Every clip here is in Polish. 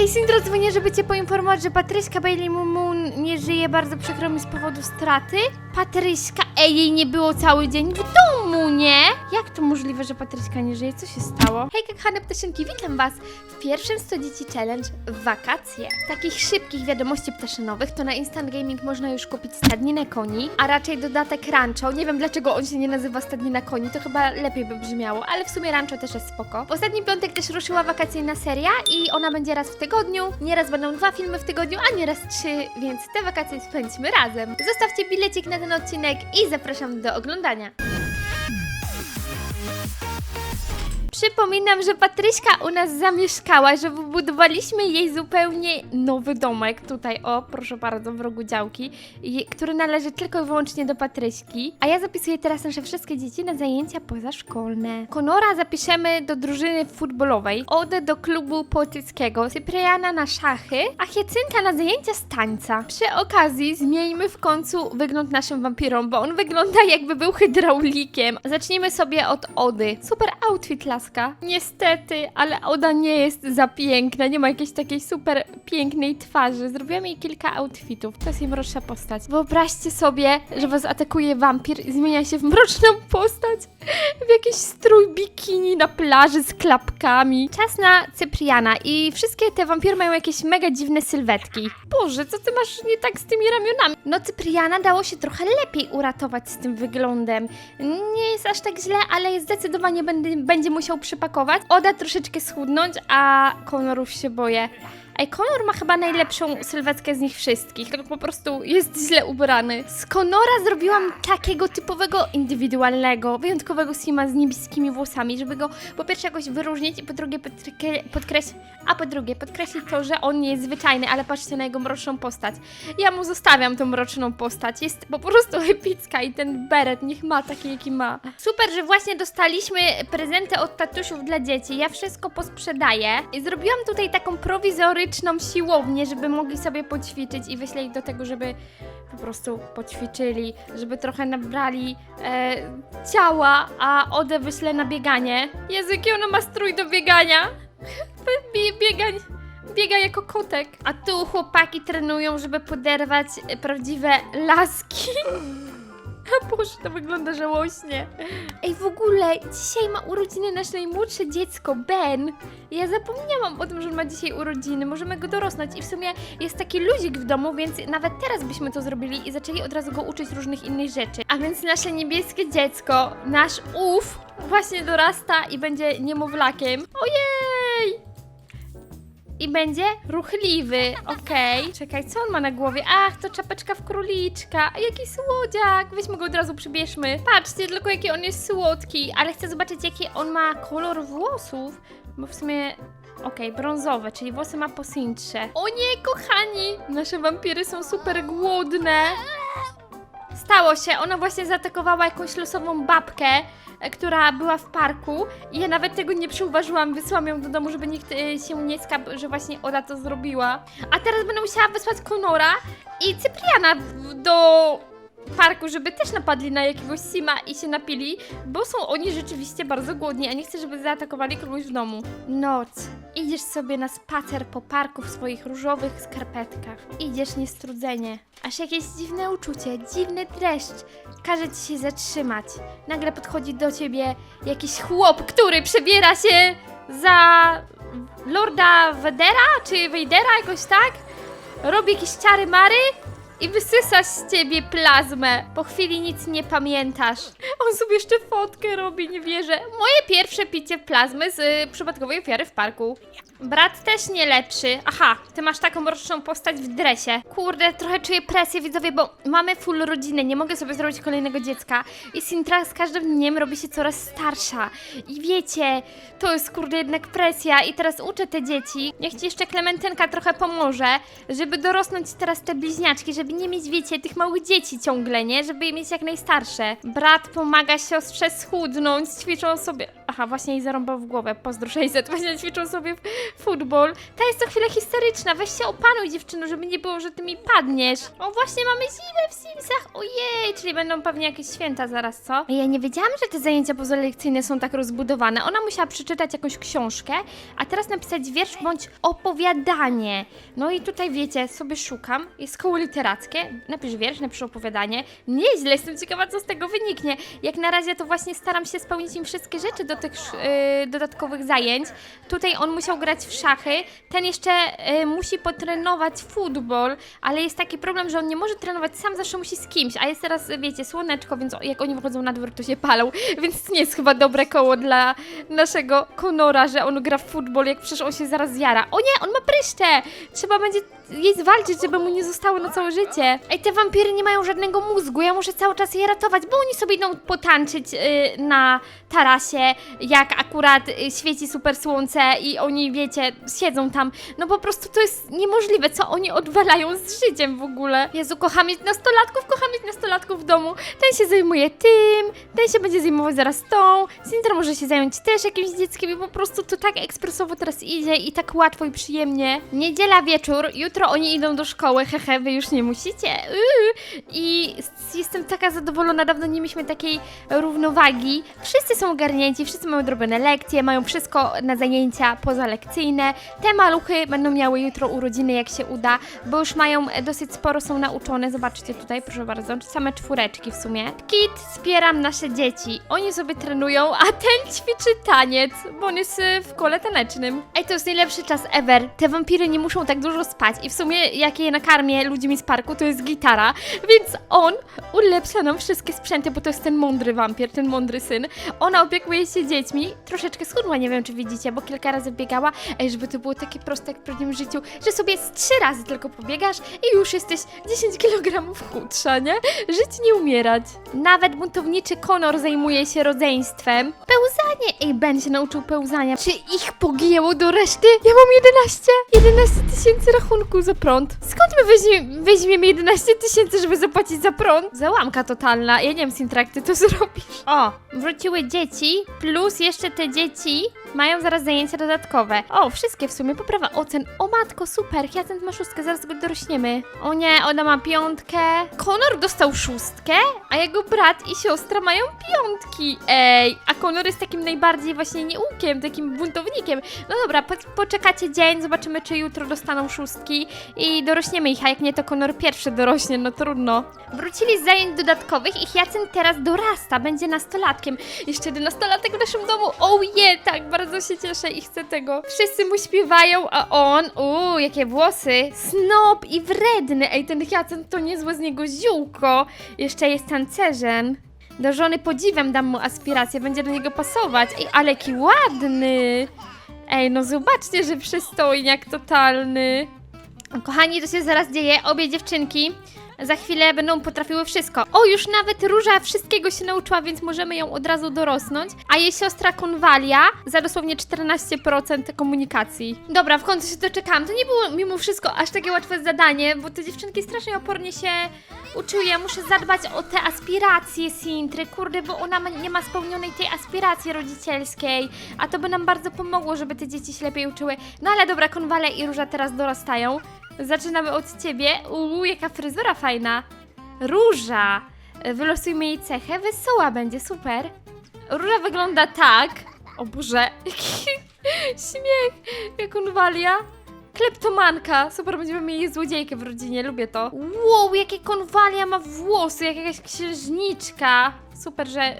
Hej, Sindro dzwonię, żeby cię poinformować, że Patryśka Bailey Moon nie żyje. Bardzo przykro mi z powodu straty. Patryśka, ej, jej nie było cały dzień w domu, nie? Jak to możliwe, że Patryśka nie żyje? Co się stało? Hej, kochane ptaszynki, witam was w pierwszym 100 dzieci challenge w wakacje. Takich szybkich wiadomości ptaszynowych to na Instant Gaming można już kupić stadninę koni, a raczej dodatek rancho. Nie wiem dlaczego on się nie nazywa stadnina koni, to chyba lepiej by brzmiało, ale w sumie rancho też jest spoko. W ostatni piątek też ruszyła wakacyjna seria i ona będzie raz w tygodniu. Nieraz będą dwa filmy w tygodniu, a nieraz trzy, więc te wakacje spędźmy razem. Zostawcie bilecik na ten odcinek i zapraszam do oglądania. Przypominam, że Patryśka u nas zamieszkała, że wybudowaliśmy jej zupełnie nowy domek. Tutaj, o, proszę bardzo, w rogu działki, który należy tylko i wyłącznie do Patryśki. A ja zapisuję teraz nasze wszystkie dzieci na zajęcia pozaszkolne. Konora zapiszemy do drużyny futbolowej, Odę do klubu poetyckiego, Cypriana na szachy, a Hiacynka na zajęcia z tańca. Przy okazji zmieńmy w końcu wygląd naszym wampirom, bo on wygląda jakby był hydraulikiem. Zacznijmy sobie od Ody. Super outfit, Niestety, ale Oda nie jest za piękna, nie ma jakiejś takiej super pięknej twarzy. Zrobiłam jej kilka outfitów. To jest jej mroczna postać. Wyobraźcie sobie, że was atakuje wampir i zmienia się w mroczną postać. W jakiś strój bikini na plaży z klapkami. Czas na Cypriana i wszystkie te wampiry mają jakieś mega dziwne sylwetki. Boże, co ty masz nie tak z tymi ramionami? No Cypriana dało się trochę lepiej uratować z tym wyglądem. Nie jest aż tak źle, ale zdecydowanie będzie, będzie musiał przypakować. Oda troszeczkę schudnąć, a Konorów się boję. Ej, Conor ma chyba najlepszą sylwetkę z nich wszystkich, tylko po prostu jest źle ubrany. Z Conora zrobiłam takiego typowego, indywidualnego, wyjątkowego Sima z niebieskimi włosami, żeby go po pierwsze jakoś wyróżnić i po drugie podkre- podkreślić, a po drugie podkreślić to, że on nie jest zwyczajny, ale patrzcie na jego mroczną postać. Ja mu zostawiam tą mroczną postać, jest po prostu epicka i ten beret niech ma taki, jaki ma. Super, że właśnie dostaliśmy prezenty od tatusiów dla dzieci. Ja wszystko posprzedaję i zrobiłam tutaj taką prowizoryczną siłownię, żeby mogli sobie poćwiczyć i wyślę ich do tego, żeby po prostu poćwiczyli, żeby trochę nabrali e, ciała, a Odę wyślę na bieganie. Jezu, jaki ona ma strój do biegania. Bie, biegań. Biega jako kotek. A tu chłopaki trenują, żeby poderwać e, prawdziwe laski. Boże, to wygląda żałośnie. Ej, w ogóle, dzisiaj ma urodziny nasze najmłodsze dziecko, Ben. Ja zapomniałam o tym, że on ma dzisiaj urodziny. Możemy go dorosnąć i w sumie jest taki luzik w domu, więc nawet teraz byśmy to zrobili i zaczęli od razu go uczyć różnych innych rzeczy. A więc nasze niebieskie dziecko, nasz ów, właśnie dorasta i będzie niemowlakiem. Ojej! I będzie ruchliwy, okej. Czekaj, co on ma na głowie? Ach, to czapeczka w króliczka. A jaki słodziak! Weźmy go od razu, przybierzmy. Patrzcie tylko, jaki on jest słodki. Ale chcę zobaczyć, jaki on ma kolor włosów. Bo w sumie... Okej, brązowe, czyli włosy ma posyńcze. O nie, kochani! Nasze wampiry są super głodne. Stało się, ona właśnie zaatakowała jakąś losową babkę, która była w parku i ja nawet tego nie przyuważyłam, wysłałam ją do domu, żeby nikt e, się nie skapł, że właśnie Oda to zrobiła. A teraz będę musiała wysłać Konora i Cypriana do parku, żeby też napadli na jakiegoś Sima i się napili, bo są oni rzeczywiście bardzo głodni, a nie chcę, żeby zaatakowali kogoś w domu. Noc. Idziesz sobie na spacer po parku w swoich różowych skarpetkach. Idziesz niestrudzenie. Aż jakieś dziwne uczucie, dziwny dreszcz każe ci się zatrzymać. Nagle podchodzi do ciebie jakiś chłop, który przebiera się za Lorda Vedera czy Vadera, jakoś tak? Robi jakieś czary mary i wysysa z ciebie plazmę. Po chwili nic nie pamiętasz. On sobie jeszcze fotkę robi, nie wierzę. Moje pierwsze picie plazmy z y, przypadkowej ofiary w parku. Brat też nie lepszy. Aha, ty masz taką mroczną postać w dresie. Kurde, trochę czuję presję, widzowie, bo mamy full rodziny, nie mogę sobie zrobić kolejnego dziecka. I Sintra z każdym dniem robi się coraz starsza. I wiecie, to jest kurde jednak presja i teraz uczę te dzieci. Niech ci jeszcze Klementynka trochę pomoże, żeby dorosnąć teraz te bliźniaczki, żeby nie mieć, wiecie, tych małych dzieci ciągle, nie? Żeby je mieć jak najstarsze. Brat pomaga siostrze schudnąć, ćwiczą sobie... Aha, właśnie jej zarąbał w głowę. Pozdro 600, właśnie ćwiczą sobie futbol. Ta jest co chwilę historyczna. Weź się opanuj, dziewczyno, żeby nie było, że ty mi padniesz. O, właśnie mamy zimę w Simsach. Ojej, czyli będą pewnie jakieś święta zaraz, co? Ja nie wiedziałam, że te zajęcia pozalekcyjne są tak rozbudowane. Ona musiała przeczytać jakąś książkę, a teraz napisać wiersz bądź opowiadanie. No i tutaj wiecie, sobie szukam. Jest koło literackie. Napisz wiersz, napisz opowiadanie. Nieźle, jestem ciekawa, co z tego wyniknie. Jak na razie to właśnie staram się spełnić im wszystkie rzeczy do tych yy, dodatkowych zajęć. Tutaj on musiał grać w szachy. Ten jeszcze yy, musi potrenować futbol, ale jest taki problem, że on nie może trenować sam, zawsze musi z kimś. A jest teraz, wiecie, słoneczko, więc jak oni wychodzą na dwór, to się palą. Więc nie jest chyba dobre koło dla naszego Konora, że on gra w futbol, jak przecież on się zaraz zjara. O nie, on ma pryszcze! Trzeba będzie jej zwalczyć, żeby mu nie zostało na całe życie. Ej, te wampiry nie mają żadnego mózgu, ja muszę cały czas je ratować, bo oni sobie idą potańczyć yy, na tarasie, jak akurat y, świeci super słońce i oni, wiecie, siedzą tam. No po prostu to jest niemożliwe, co oni odwalają z życiem w ogóle. Jezu, kocham mieć nastolatków, kocham mieć nastolatków w domu. Ten się zajmuje tym, ten się będzie zajmować zaraz tą, Sintra może się zająć też jakimś dzieckiem i po prostu to tak ekspresowo teraz idzie i tak łatwo i przyjemnie. Niedziela wieczór, jutro oni idą do szkoły, hehe, wy już nie musicie. I jestem taka zadowolona, dawno nie mieliśmy takiej równowagi. Wszyscy są ogarnięci, wszyscy mają odrobione lekcje, mają wszystko na zajęcia pozalekcyjne. Te maluchy będą miały jutro urodziny, jak się uda, bo już mają e, dosyć sporo, są nauczone. Zobaczcie tutaj, proszę bardzo, same czwóreczki w sumie. Kit, wspieram nasze dzieci. Oni sobie trenują, a ten ćwiczy taniec, bo on jest y, w kole tanecznym. Ej, to jest najlepszy czas ever. Te wampiry nie muszą tak dużo spać w sumie jak je nakarmię ludźmi z parku, to jest gitara, więc on ulepsza nam wszystkie sprzęty, bo to jest ten mądry wampir, ten mądry syn. Ona opiekuje się dziećmi, troszeczkę schudła, nie wiem czy widzicie, bo kilka razy biegała, ej, żeby to było takie proste jak w prawdziwym życiu, że sobie z trzy razy tylko pobiegasz i już jesteś 10 kg chudsza, nie? Żyć nie umierać. Nawet buntowniczy Konor zajmuje się rodzeństwem. Pełzanie! Ej, Ben się nauczył pełzania. Czy ich pogięło do reszty? Ja mam 11! 11 tysięcy rachunków za prąd. Skąd my weźmie, weźmiemy 11 tysięcy, żeby zapłacić za prąd? Załamka totalna. Ja nie wiem, Sintrak, ty to zrobisz. O, wróciły dzieci, plus jeszcze te dzieci mają zaraz zajęcia dodatkowe. O, wszystkie w sumie, poprawa ocen. O matko, super, Hyacynt ma szóstkę, zaraz go dorośniemy. O nie, ona ma piątkę. Konor dostał szóstkę, a jego brat i siostra mają piątki. Ej, a Konor jest takim najbardziej właśnie nieukiem, takim buntownikiem. No dobra, po, poczekacie dzień, zobaczymy, czy jutro dostaną szóstki i dorośniemy ich, a jak nie, to Konor pierwszy dorośnie, no trudno. Wrócili z zajęć dodatkowych i Hyacynt teraz dorasta, będzie nastolatkiem. Jeszcze jeden nastolatek w naszym domu. Oh yeah, tak, bardzo się cieszę i chcę tego. Wszyscy mu śpiewają, a on, uuu, jakie włosy. Snob i wredny. Ej, ten Hyacynt to niezłe z niego ziółko. Jeszcze jest tancerzem. Do żony podziwem dam mu aspirację, będzie do niego pasować. Ej, ale jaki ładny. Ej, no zobaczcie, że przystojniak totalny. Kochani, to się zaraz dzieje. Obie dziewczynki za chwilę będą potrafiły wszystko. O, już nawet Róża wszystkiego się nauczyła, więc możemy ją od razu dorosnąć. A jej siostra Konwalia za dosłownie 14% komunikacji. Dobra, w końcu się doczekałam. To nie było mimo wszystko aż takie łatwe zadanie, bo te dziewczynki strasznie opornie się uczyły. Ja muszę zadbać o te aspiracje Sintry, kurde, bo ona ma, nie ma spełnionej tej aspiracji rodzicielskiej. A to by nam bardzo pomogło, żeby te dzieci się lepiej uczyły. No ale dobra, Konwale i Róża teraz dorastają. Zaczynamy od ciebie. Uuu, jaka fryzura fajna. Róża. Wylosujmy jej cechę. Wesoła będzie, super. Róża wygląda tak. O Boże, śmiech. Jak konwalia. Kleptomanka. Super, będziemy mieli złodziejkę w rodzinie, lubię to. Wow, jakie konwalia ma włosy, jak jakaś księżniczka. Super, że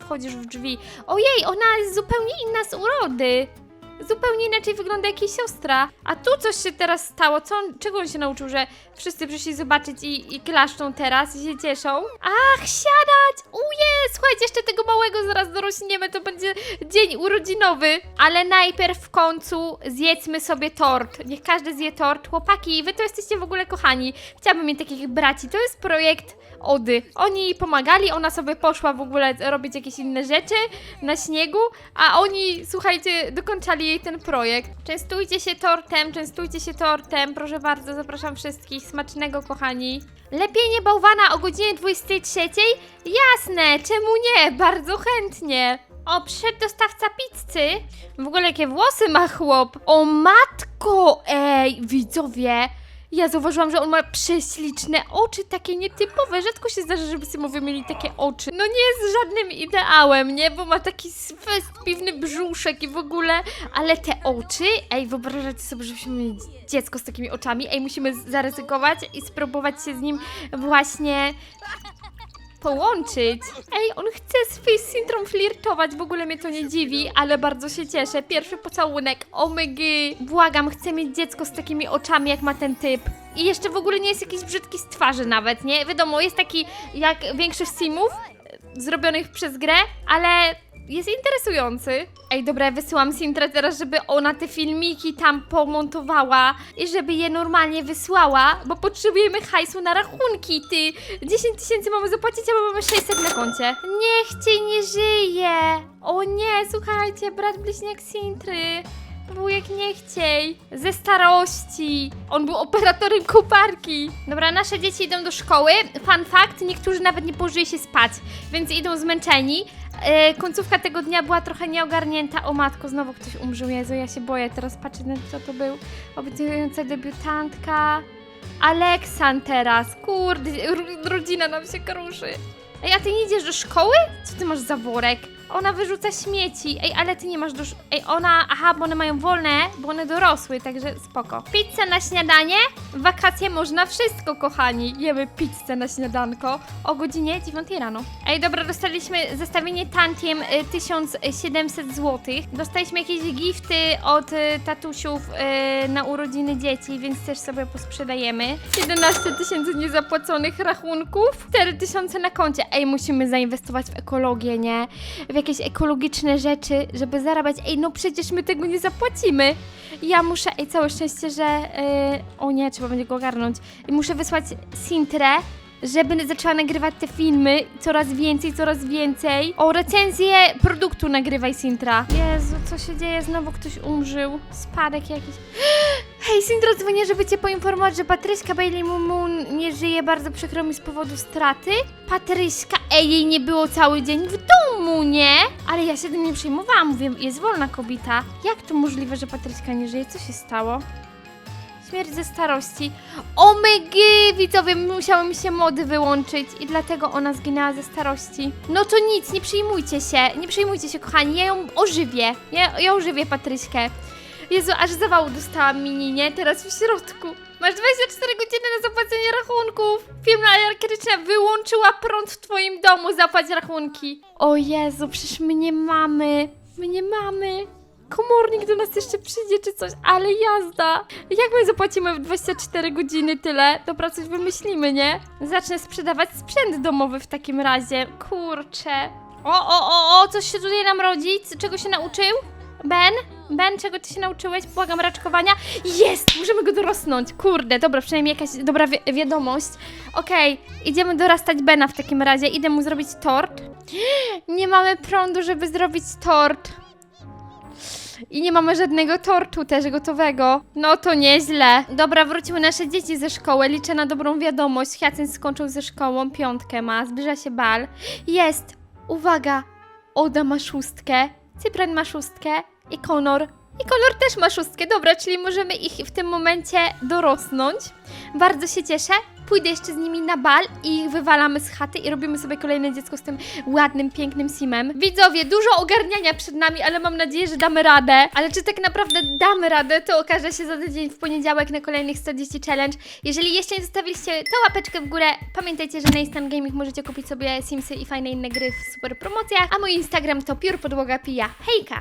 wchodzisz w drzwi. Ojej, ona jest zupełnie inna z urody. Zupełnie inaczej wygląda jak jej siostra. A tu coś się teraz stało. Co on, czego on się nauczył, że wszyscy przyszli zobaczyć i, i klaszczą teraz i się cieszą? Ach, siadać! Uje, słuchajcie, jeszcze tego małego zaraz dorośniemy, to będzie dzień urodzinowy. Ale najpierw w końcu zjedzmy sobie tort. Niech każdy zje tort. Chłopaki, wy to jesteście w ogóle kochani. Chciałabym mieć takich braci. To jest projekt Ody. Oni jej pomagali, ona sobie poszła w ogóle robić jakieś inne rzeczy na śniegu, a oni, słuchajcie, dokończali ten projekt. Częstujcie się tortem, częstujcie się tortem, proszę bardzo, zapraszam wszystkich. Smacznego, kochani. Lepienie bałwana o godzinie 23? Jasne, czemu nie? Bardzo chętnie. O, przyszedł dostawca pizzy. W ogóle jakie włosy ma chłop. O matko, ej, widzowie. Ja zauważyłam, że on ma prześliczne oczy, takie nietypowe. Rzadko się zdarza, żeby Simowie mieli takie oczy. No nie jest żadnym ideałem, nie? Bo ma taki piwny brzuszek i w ogóle. Ale te oczy, ej, wyobrażacie sobie, żebyśmy mieli dziecko z takimi oczami. Ej, musimy zaryzykować i spróbować się z nim właśnie połączyć. Ej, on chce z Face Syndrome flirtować, w ogóle mnie to nie dziwi, ale bardzo się cieszę. Pierwszy pocałunek, omygy. Błagam, chcę mieć dziecko z takimi oczami, jak ma ten typ. I jeszcze w ogóle nie jest jakiś brzydki z twarzy nawet, nie? Wiadomo, jest taki jak większość simów e, zrobionych przez grę, ale jest interesujący. Ej, dobra, ja wysyłam Sintra teraz, żeby ona te filmiki tam pomontowała i żeby je normalnie wysłała, bo potrzebujemy hajsu na rachunki, ty. 10 tysięcy mamy zapłacić, a mamy 600 na koncie. Niech cię nie żyje. O nie, słuchajcie, brat bliźniak Sintry. Wujek nie chciej. Ze starości. On był operatorem koparki. Dobra, nasze dzieci idą do szkoły. Fun fact, niektórzy nawet nie położyli się spać, więc idą zmęczeni. E, końcówka tego dnia była trochę nieogarnięta. O matko, znowu ktoś umrzył. Jezu, ja się boję. Teraz patrzę na co to był. Obiecująca debiutantka. Aleksan teraz. Kurde, ro- rodzina nam się kruszy. Ej, a ty nie idziesz do szkoły? Co ty masz za worek? Ona wyrzuca śmieci. Ej, ale ty nie masz do... sz- Ej, ona... Aha, bo one mają wolne, bo one dorosły, także spoko. Pizza na śniadanie? Wakacje można wszystko, kochani. Jemy pizzę na śniadanko o godzinie 9 rano. Ej, dobra, dostaliśmy zestawienie tantiem y, 1700 zł. Dostaliśmy jakieś gifty od y, tatusiów y, na urodziny dzieci, więc też sobie posprzedajemy. 11 tysięcy niezapłaconych rachunków, 4 tysiące na koncie. Ej, musimy zainwestować w ekologię, nie? W jakieś ekologiczne rzeczy, żeby zarabiać. Ej, no przecież my tego nie zapłacimy. Ja muszę, ej, całe szczęście, że... y, o nie, trzeba będzie go ogarnąć. I muszę wysłać Sintrę, żeby zaczęła nagrywać te filmy coraz więcej, coraz więcej. O, recenzję produktu nagrywaj, Sintra. Jezu, co się dzieje? Znowu ktoś umrzył. Spadek jakiś. Hej, Sintra, dzwonię, żeby cię poinformować, że Patryśka Bailey Moon nie żyje. Bardzo przykro mi z powodu straty. Patryśka, ej, jej nie było cały dzień w domu, nie? Ale ja się tym nie przejmowałam, mówię, jest wolna kobieta. Jak to możliwe, że Patryśka nie żyje? Co się stało? Śmierć ze starości. O my gy, widzowie, musiały mi się mody wyłączyć i dlatego ona zginęła ze starości. No to nic, nie przejmujcie się, nie przejmujcie się, kochani, ja ją ożywię. Ja, ja ożywię Patryśkę. Jezu, aż zawału dostałam mininie, teraz w środku. Masz 24 godziny na zapłacenie rachunków. Firma elektryczna wyłączyła prąd w twoim domu, zapłać rachunki. O Jezu, przecież my nie mamy. My nie mamy. Komornik do nas jeszcze przyjdzie czy coś, ale jazda. Jak my zapłacimy w 24 godziny tyle? Dobra, coś wymyślimy, nie? Zacznę sprzedawać sprzęt domowy w takim razie. Kurczę. O, o, o, o, coś się tutaj nam rodzi. Czego się nauczył? Ben? Ben, czego ty się nauczyłeś? Błagam raczkowania. Jest! Możemy go dorosnąć. Kurde, dobra, przynajmniej jakaś dobra wi wiadomość. Okej, idziemy dorastać Bena w takim razie. Idę mu zrobić tort. Nie mamy prądu, żeby zrobić tort. I nie mamy żadnego tortu też gotowego. No to nieźle. Dobra, wróciły nasze dzieci ze szkoły. Liczę na dobrą wiadomość. Hyacynt skończył ze szkołą, piątkę ma, zbliża się bal. Jest! Uwaga! Oda ma szóstkę, Cypran ma szóstkę i Konor. I Konor też ma szóstkę. Dobra, czyli możemy ich w tym momencie dorosnąć. Bardzo się cieszę. Pójdę jeszcze z nimi na bal i ich wywalamy z chaty i robimy sobie kolejne dziecko z tym ładnym, pięknym simem. Widzowie, dużo ogarniania przed nami, ale mam nadzieję, że damy radę. Ale czy tak naprawdę damy radę, to okaże się za tydzień w poniedziałek na kolejnych 110 challenge. Jeżeli jeszcze nie zostawiliście, to łapeczkę w górę. Pamiętajcie, że na Instant Gaming możecie kupić sobie simsy i fajne inne gry w super promocjach. A mój Instagram to piór podłoga pija. Hejka!